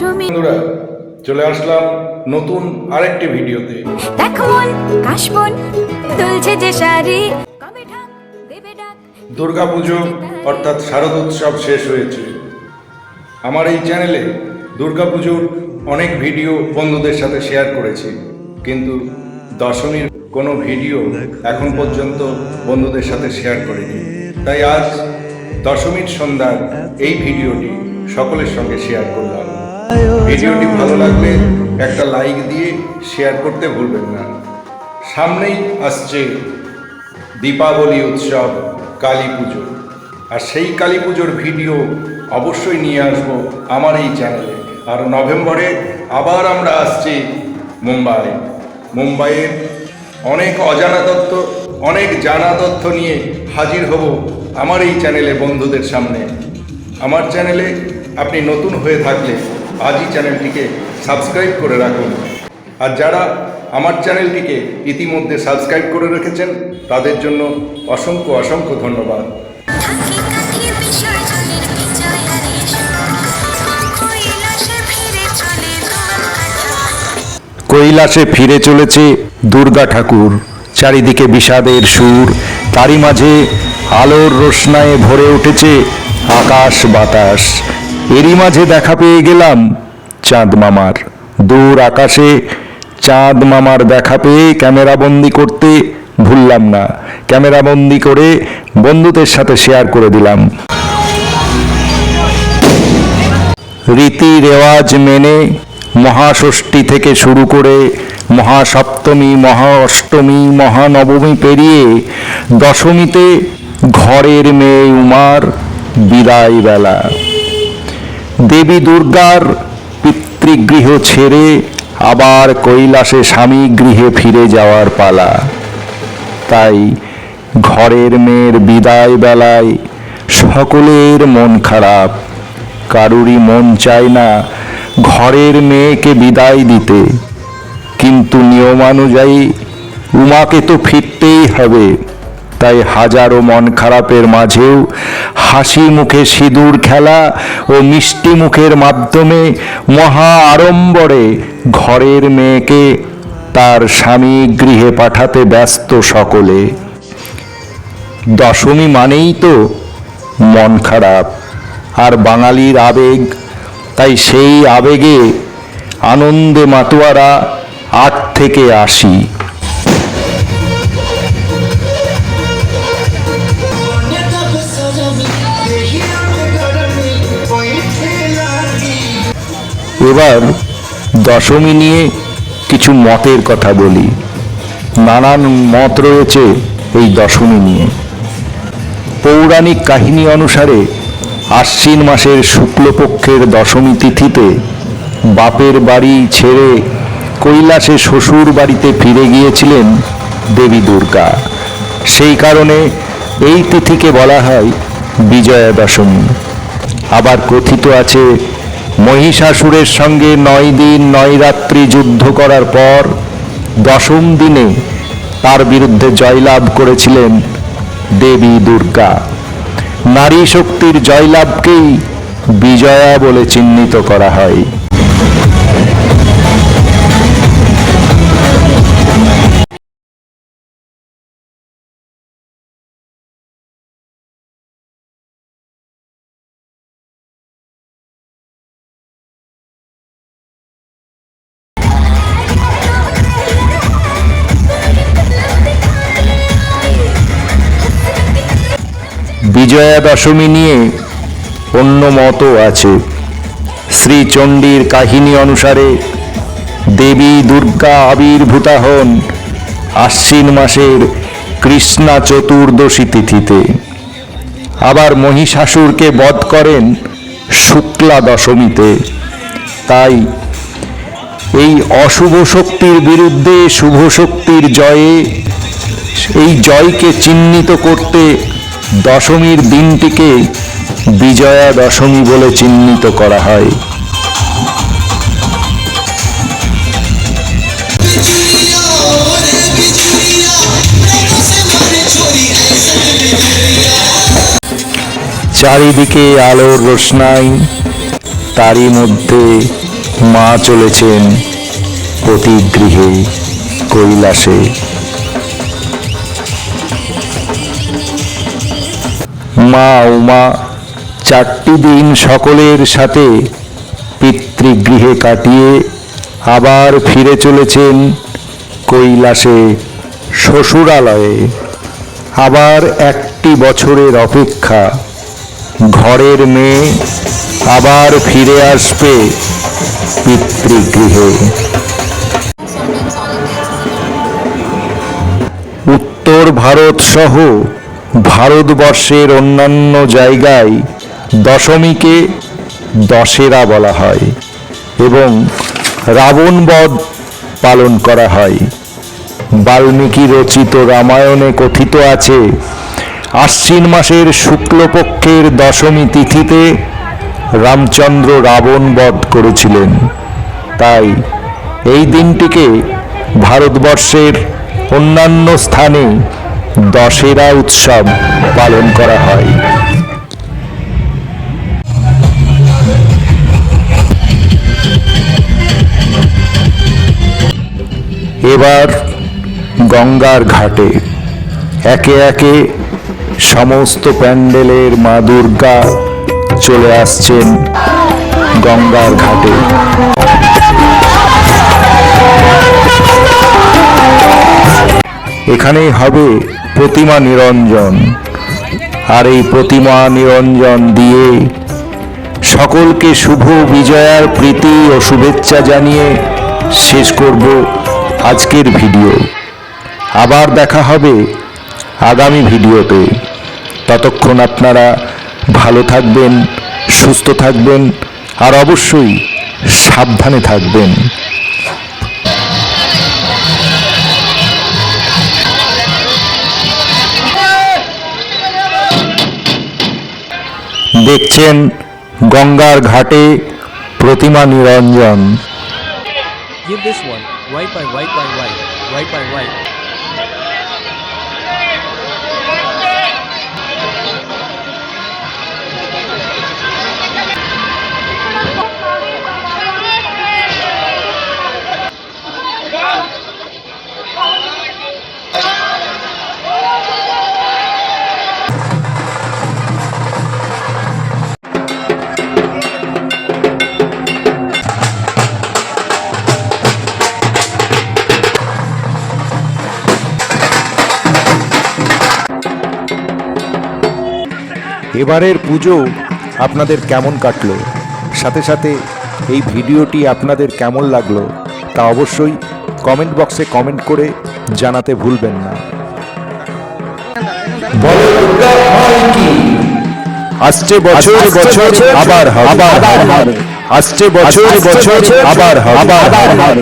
বন্ধুরা চলে আসলাম নতুন আরেকটি ভিডিওতে। দেখো মন কাশবন দুলছে যে শাড়ি। কবে ঢাক দেবে ডাক। দুর্গাপুজো অর্থাৎ শারদোৎসব শেষ হয়েছে। আমার এই চ্যানেলে দুর্গাপুজোর অনেক ভিডিও বন্ধুদের সাথে শেয়ার করেছি। কিন্তু দশমীর কোনো ভিডিও এখন পর্যন্ত বন্ধুদের সাথে শেয়ার করিনি। তাই আজ দশমীর সন্ধ্যার এই ভিডিওটি সকলের সঙ্গে শেয়ার করলাম। ভিডিওটি ভালো লাগলে একটা লাইক দিয়ে শেয়ার করতে ভুলবেন না। সামনেই আসছে দীপাবলি উৎসব, কালী পুজো। আর সেই কালী পুজোর ভিডিও অবশ্যই নিয়ে আসব আমার এই চ্যানেলে আর নভেম্বরে আবার আমরা আসছি মুম্বাই মুম্বাইয়ের অনেক অজানা তথ্য, অনেক জানা তথ্য নিয়ে হাজির হব আমার এই চ্যানেলে বন্ধুদের সামনে। আমার চ্যানেলে আপনি নতুন হয়ে থাকলে আজই চ্যানেলটিকে সাবস্ক্রাইব করে রাখুন। আর যারা আমার চ্যানেলটিকে ইতিমধ্যে সাবস্ক্রাইব করে রেখেছেন, তাদের জন্য অসংখ্য অসংখ্য ধন্যবাদ। কৈলাসে ফিরে চলেছে দুর্গা ঠাকুর, চারিদিকে বিষাদের সুর, তারই মাঝে আলোর রোশনায়ে ভরে উঠেছে আকাশ বাতাস। এরই মাঝে দেখা পেয়ে গেলাম চাঁদ মামার। দূর আকাশে চাঁদ মামার দেখা পেয়ে ক্যামেরাবন্দি করতে ভুললাম না। ক্যামেরাবন্দি করে বন্ধুদের সাথে শেয়ার করে দিলাম। রীতি রেওয়াজ মেনে মহাষষ্ঠী থেকে শুরু করে মহাসপ্তমী মহা অষ্টমী মহানবমী পেরিয়ে দশমীতে ঘরের মেয়ে উমার বিদায় বেলা দেবী দুর্গার পিতৃগৃহ ছেড়ে আবার কৈলাসে স্বামী গৃহে ফিরে যাওয়ার পালা। তাই ঘরের মেয়ের বিদায় বেলায় সকলের মন খারাপ। কারুরই মন চায় না ঘরের মেয়েকে বিদায় দিতে। কিন্তু নিয়মানুযায়ী উমাকে তো ফিরতেই হবে। তাই হাজারো মন খারাপের মাঝেও হাসি মুখে সিঁদুর খেলা ও মিষ্টি মুখের মাধ্যমে মহা আড়ম্বরে ঘরের মেয়েকে তার স্বামী গৃহে পাঠাতে ব্যস্ত সকলে। দশমী মানেই তো মন খারাপ, আর বাঙালির আবেগ, তাই সেই আবেগে আনন্দে মাতোয়ারা আট থেকে আসি। এবার দশমী নিয়ে কিছু মতের কথা বলি। নানান মত রয়েছে এই দশমী নিয়ে। পৌরাণিক কাহিনী অনুসারে আশ্বিন মাসের শুক্লপক্ষের দশমী তিথিতে বাপের বাড়ি ছেড়ে কৈলাসে শ্বশুর বাড়িতে ফিরে গিয়েছিলেন দেবী দুর্গা। সেই কারণে এই তিথিকে বলা হয় বিজয়া দশমী। আবার কথিত আছে মহিষাসুরের সঙ্গে নয় দিন, নয় রাত্রি যুদ্ধ করার পর দশম দিনে তার বিরুদ্ধে জয়লাভ করেছিলেন দেবী দুর্গা। নারী শক্তির জয়লাভকেই বিজয়া বলে চিহ্নিত করা হয়। বিজয়া দশমী নিয়ে অন্য মতও আছে। শ্রীচণ্ডীর কাহিনী অনুসারে দেবী দুর্গা আবির্ভূতা হন আশ্বিন মাসের কৃষ্ণা চতুর্দশী তিথিতে। আবার মহিষাসুরকে বধ করেন শুক্লা দশমীতে। তাই এই অশুভ শক্তির বিরুদ্ধে শুভ শক্তির জয়ে এই জয়কে চিহ্নিত করতে দশমীর দিনটিকে বিজয়া দশমী বলে চিহ্নিত করা হয়। চারিদিকে আলোর রোশনাই, তারই মধ্যে মা চলেছেন পতিগৃহে কৈলাসে। মা উমা, চারটি দিন সকলের সাথে পিতৃগৃহে কাটিয়ে আবার ফিরে চলেছেন কৈলাসে শ্বশুরালয়ে। আবার একটি বছরের অপেক্ষা। ঘরের মেয়ে আবার ফিরে আসবে পিতৃগৃহে। উত্তর ভারত সহ ভারতবর্ষের অন্যান্য জায়গায় দশমীকে দশেরা বলা হয় এবং রাবণবধ পালন করা হয়। বাল্মীকি রচিত রামায়ণে কথিত আছে, আশ্বিন মাসের শুক্লপক্ষের দশমী তিথিতে রামচন্দ্র রাবণ বধ করেছিলেন। তাই এই দিনটিকে ভারতবর্ষের অন্যান্য স্থানে দশেরা উৎসব পালন করা হয়। এবার গঙ্গার ঘাটে একে একে সমস্ত প্যান্ডেলের মা দুর্গা চলে আসছেন গঙ্গার ঘাটে। এখানেই হবে প্রতিমা নিরঞ্জন। আর এই প্রতিমা নিরঞ্জন দিয়ে সকলকে শুভ বিজয়ার প্রীতি ও শুভেচ্ছা জানিয়ে শেষ করব আজকের ভিডিও। আবার দেখা হবে আগামী ভিডিওতে। ততক্ষণ আপনারা ভালো থাকবেন, সুস্থ থাকবেন, আর অবশ্যই সাবধানে থাকবেন। দেখছেন গঙ্গার ঘাটে প্রতিমা নিরঞ্জন Give this one, right by right by right, right by right. এবারের পুজো আপনাদের কেমন কাটলো? সাথে সাথে এই ভিডিওটি আপনাদের কেমন লাগল তা অবশ্যই কমেন্ট বক্সে কমেন্ট করে জানাতে ভুলবেন না। আসছে বছর বছর আবার আবার আসছে বছর বছর আবার আবার